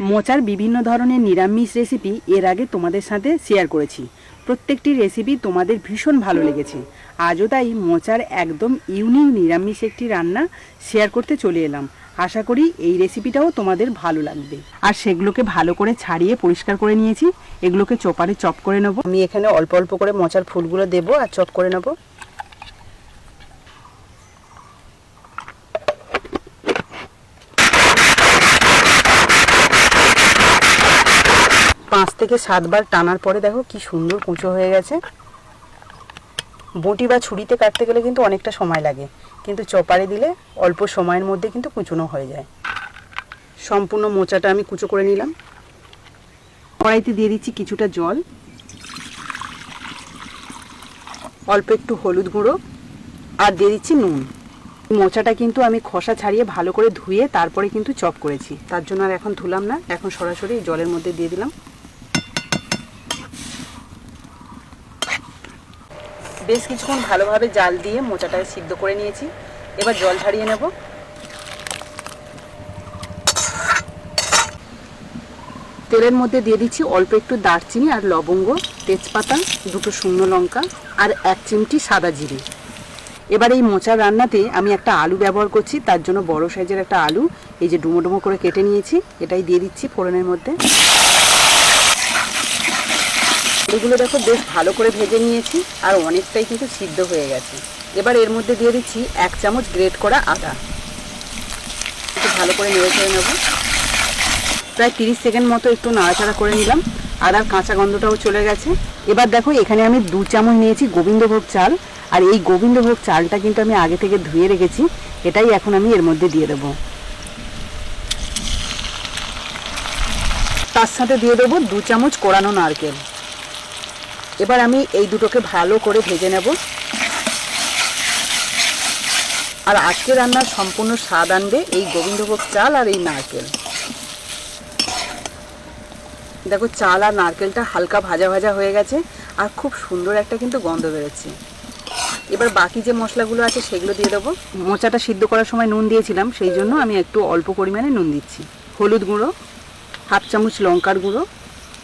মোচার বিভিন্ন ধরনের নিরামিষ রেসিপি এর আগে তোমাদের সাথে শেয়ার করেছি। প্রত্যেকটি রেসিপি তোমাদের ভীষণ ভালো লেগেছে। আজও তাই মোচার একদম ইউনিক নিরামিষ একটি রান্না শেয়ার করতে চলে এলাম। আশা করি এই রেসিপিটাও তোমাদের ভালো লাগবে। আর সেগুলোকে ভালো করে ছাড়িয়ে পরিষ্কার করে নিয়েছি। এগুলোকে চোপারে চপ করে নেব। আমি এখানে অল্প অল্প করে মোচার ফুলগুলো দেবো আর চপ করে নেব। থেকে সাতবার টানার পরে দেখো কি সুন্দর কুঁচো হয়ে গেছে। বটি বা ছুরিতে কাটতে গেলে কিন্তু অনেকটা সময় লাগে, কিন্তু চপারে দিলে অল্প সময়ের মধ্যে কিন্তু কুচোনো হয়ে যায়। সম্পূর্ণ মোচাটা আমি কুচো করে নিলাম। কড়াইতে দিয়ে দিচ্ছি কিছুটা জল। অল্প একটু হলুদ গুঁড়ো আর দিয়ে দিচ্ছি নুন। মোচাটা কিন্তু আমি খোসা ছাড়িয়ে ভালো করে ধুয়ে তারপরে কিন্তু চপ করেছি। তার জন্য আর এখন ধুলাম না, এখন সরাসরি জলের মধ্যে দিয়ে দিলাম। বেশ কিছুক্ষণ ভালোভাবে জাল দিয়ে মোচাটাকে সিদ্ধ করে নিয়েছি। এবার জল ছাড়িয়ে নেব। তেলের মধ্যে দিয়ে দিচ্ছি অল্প একটু দারচিনি আর লবঙ্গ, তেজপাতা, দুটো শুকনো লঙ্কা আর এক চিমটি সাদা জিরে। এবার এই মোচার রান্নাতে আমি একটা আলু ব্যবহার করছি, তার জন্য বড় সাইজের একটা আলু। এই যে ডুমো ডুমো করে কেটে নিয়েছি, এটাই দিয়ে দিচ্ছি ফোড়নের মধ্যে। আলুগুলো দেখো বেশ ভালো করে ভেজে নিয়েছি আর অনেকটাই কিন্তু সিদ্ধ হয়ে গেছে। এবার এর মধ্যে দিয়ে দিচ্ছি এক চামচ গ্রেট করা আদা। একটু ভালো করে নেড়ে চেড়ে নেব। প্রায় তিরিশ সেকেন্ড মতো একটু নাড়াচাড়া করে নিলাম। আদার কাঁচা গন্ধটাও চলে গেছে। এবার দেখো, এখানে আমি দু চামচ নিয়েছি গোবিন্দভোগ চাল। আর এই গোবিন্দভোগ চালটা কিন্তু আমি আগে থেকে ধুয়ে রেখেছি। এটাই এখন আমি এর মধ্যে দিয়ে দেবো। তার সাথে দিয়ে দেবো দু চামচ কোরানো নারকেল। এবার আমি এই দুটোকে ভালো করে ভেজে নেব। আর আজকে রান্নার সম্পূর্ণ স্বাদ আনবে এই গোবিন্দভোগ চাল আর এই নারকেল। দেখো, চাল আর নারকেলটা হালকা ভাজা ভাজা হয়ে গেছে আর খুব সুন্দর একটা কিন্তু গন্ধ বেরোচ্ছে। এবার বাকি যে মশলাগুলো আছে সেগুলো দিয়ে দেবো। মোচাটা সিদ্ধ করার সময় নুন দিয়েছিলাম, সেই জন্য আমি একটু অল্প পরিমাণে নুন দিচ্ছি। হলুদ গুঁড়ো, হাফ চামচ লঙ্কার গুঁড়ো,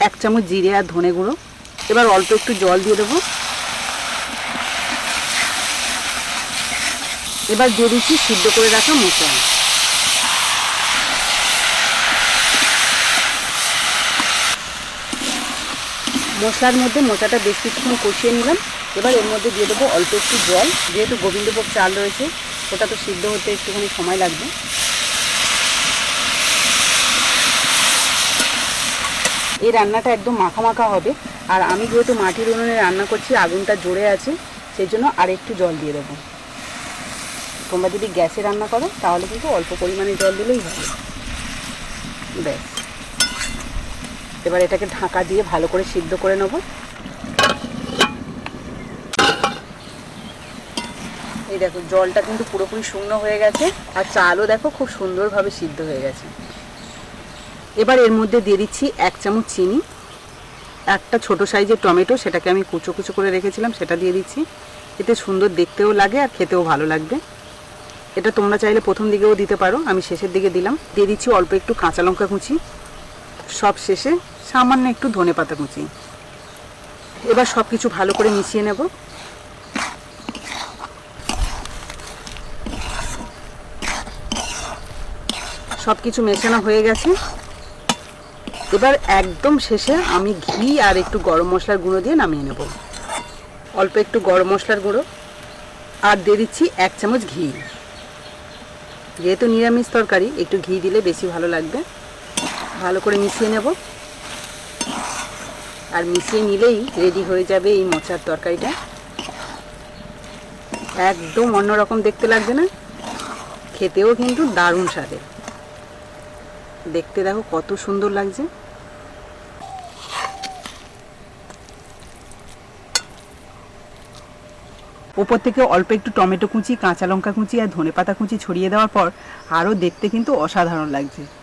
এক চামচ জিরে আর ধনে গুঁড়ো এবার অল্প একটু জল দিয়ে দেবো। এবার দিয়ে দিচ্ছি সিদ্ধ করে রাখা মশলা। মশলার মধ্যে মোচাটা বেশ কিছুক্ষণ কষিয়ে নিলাম। এবার এর মধ্যে দিয়ে দেবো অল্প একটু জল। যেহেতু গোবিন্দভোগ চাল রয়েছে, ওটা তো সিদ্ধ হতে একটুখানি সময় লাগবে। এই রান্নাটা একদম মাখা মাখা হবে। আর আমি যেহেতু মাটির উনুনে রান্না করছি, আগুনটা জোরে আছে সেই জন্য আর একটু জল দিয়ে দেবো। তোমরা যদি গ্যাসে রান্না করো, তাহলে কিন্তু অল্প পরিমাণে জল দিলেই হবে। ব্যাস। এবার এটাকে ঢাকা দিয়ে ভালো করে সিদ্ধ করে নেব। এই দেখো, জলটা কিন্তু পুরোপুরি শুকনো হয়ে গেছে, আর চালও দেখো খুব সুন্দরভাবে সিদ্ধ হয়ে গেছে। এবার এর মধ্যে দিয়ে দিচ্ছি এক চামচ চিনি, একটা ছোট সাইজের টমেটো, সেটাকে আমি কুচো কুচো করে রেখেছিলাম, সেটা দিয়ে দিচ্ছি। এতে সুন্দর দেখতেও লাগে আর খেতেও ভালো লাগবে। এটা তোমরা চাইলে প্রথম দিকেও দিতে পারো, আমি শেষের দিকে দিলাম। দিয়ে দিচ্ছি অল্প একটু কাঁচা লঙ্কা কুচি, সব শেষে সামান্য একটু ধনে পাতা কুচি। এবার সব কিছু ভালো করে মিশিয়ে নেব। সব কিছু মেশানো হয়ে গেছে। এবার একদম শেষে আমি ঘি আর একটু গরম মশলার গুঁড়ো দিয়ে নামিয়ে নেব। অল্প একটু গরম মশলার গুঁড়ো আর দিয়ে দিচ্ছি এক চামচ ঘি। যেহেতু নিরামিষ তরকারি, একটু ঘি দিলে বেশি ভালো লাগবে। ভালো করে মিশিয়ে নেব। আর মিশিয়ে নিলেই রেডি হয়ে যাবে এই মোচার তরকারিটা। একদম অন্যরকম দেখতে লাগবে না? খেতেও কিন্তু দারুণ স্বাদের। দেখতে দেখো কত সুন্দর লাগছে। ওপর থেকে অল্প একটু টমেটো কুচি, কাঁচা লঙ্কা কুচি আর ধনে পাতা কুচি ছড়িয়ে দেওয়ার পর আরও দেখতে কিন্তু অসাধারণ লাগছে।